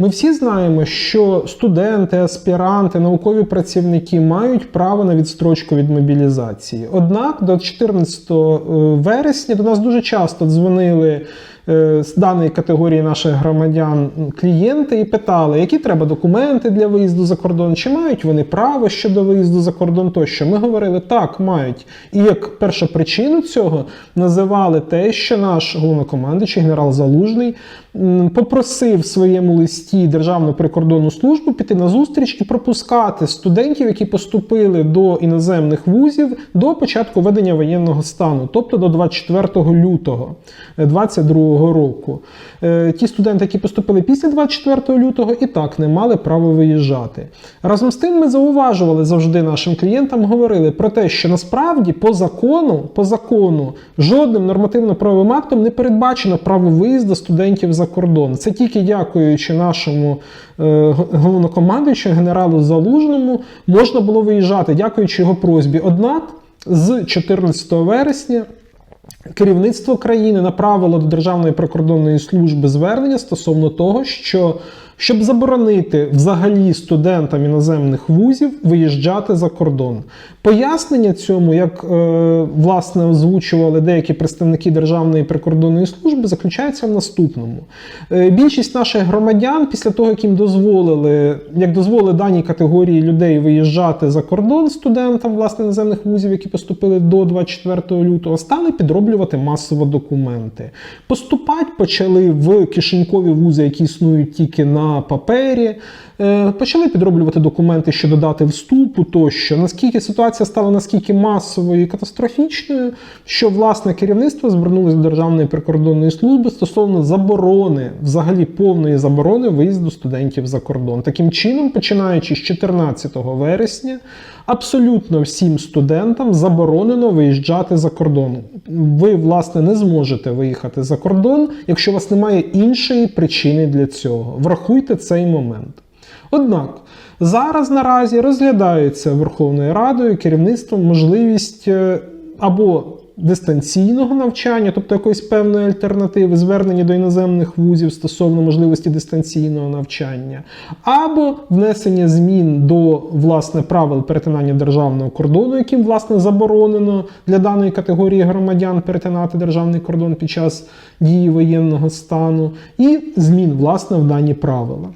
Ми всі знаємо, що студенти, аспіранти, наукові працівники мають право на відстрочку від мобілізації. Однак до 14 вересня до нас дуже часто дзвонили з даної категорії наших громадян клієнти і питали, які треба документи для виїзду за кордон, чи мають вони право щодо виїзду за кордон тощо. Ми говорили, так, мають. І як першу причину цього називали те, що наш головнокомандуючий генерал Залужний попросив в своєму листі Державну прикордонну службу піти на зустріч і пропускати студентів, які поступили до іноземних вузів до початку ведення воєнного стану, тобто до 24 лютого 2022 року. Е, Ті студенти, які поступили після 24 лютого, і так не мали права виїжджати. Разом з тим, ми зауважували завжди нашим клієнтам, говорили про те, що насправді по закону, по закону жодним нормативно-правовим актом не передбачено право виїзду студентів за кордон. Це тільки дякуючи нашому е, головнокомандуючому генералу Залужному можна було виїжджати, дякуючи його просьбі. Однак з 14 вересня керівництво країни направило до Державної прикордонної служби звернення стосовно того, що щоб заборонити взагалі студентам іноземних вузів виїжджати за кордон. Пояснення цьому, як е, власне озвучували деякі представники Державної прикордонної служби, заключається в наступному. Е, більшість наших громадян, після того, як їм дозволили, як дозволили даній категорії людей виїжджати за кордон студентам власне іноземних вузів, які поступили до 24 лютого, стали підроблювати масово документи. Поступати почали в кишенькові вузи, які існують тільки на папері. Е, Почали підроблювати документи щодо дати вступу тощо. Наскільки ситуація стала наскільки масовою і катастрофічною, що власне керівництво звернулося до Державної прикордонної служби стосовно заборони, взагалі повної заборони виїзду студентів за кордон. Таким чином, починаючи з 14 вересня, абсолютно всім студентам заборонено виїжджати за кордон. Ви, власне, не зможете виїхати за кордон, якщо у вас немає іншої причини для цього. Врахуйте цей момент. Однак зараз наразі розглядається Верховною Радою керівництвом можливість е, або дистанційного навчання, тобто якоїсь певної альтернативи, звернення до іноземних вузів стосовно можливості дистанційного навчання, або внесення змін до власне правил перетинання державного кордону, яким власне заборонено для даної категорії громадян перетинати державний кордон під час дії воєнного стану, і змін власне в дані правила.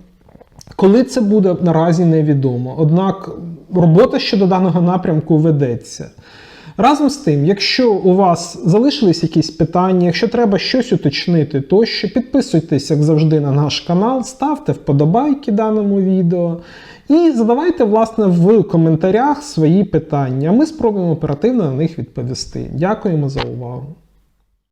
Коли це буде наразі невідомо. Однак робота щодо даного напрямку ведеться. Разом з тим, якщо у вас залишились якісь питання, якщо треба щось уточнити, тощо підписуйтесь, як завжди, на наш канал, ставте вподобайки даному відео і задавайте, власне, в коментарях свої питання. Ми спробуємо оперативно на них відповісти. Дякуємо за увагу.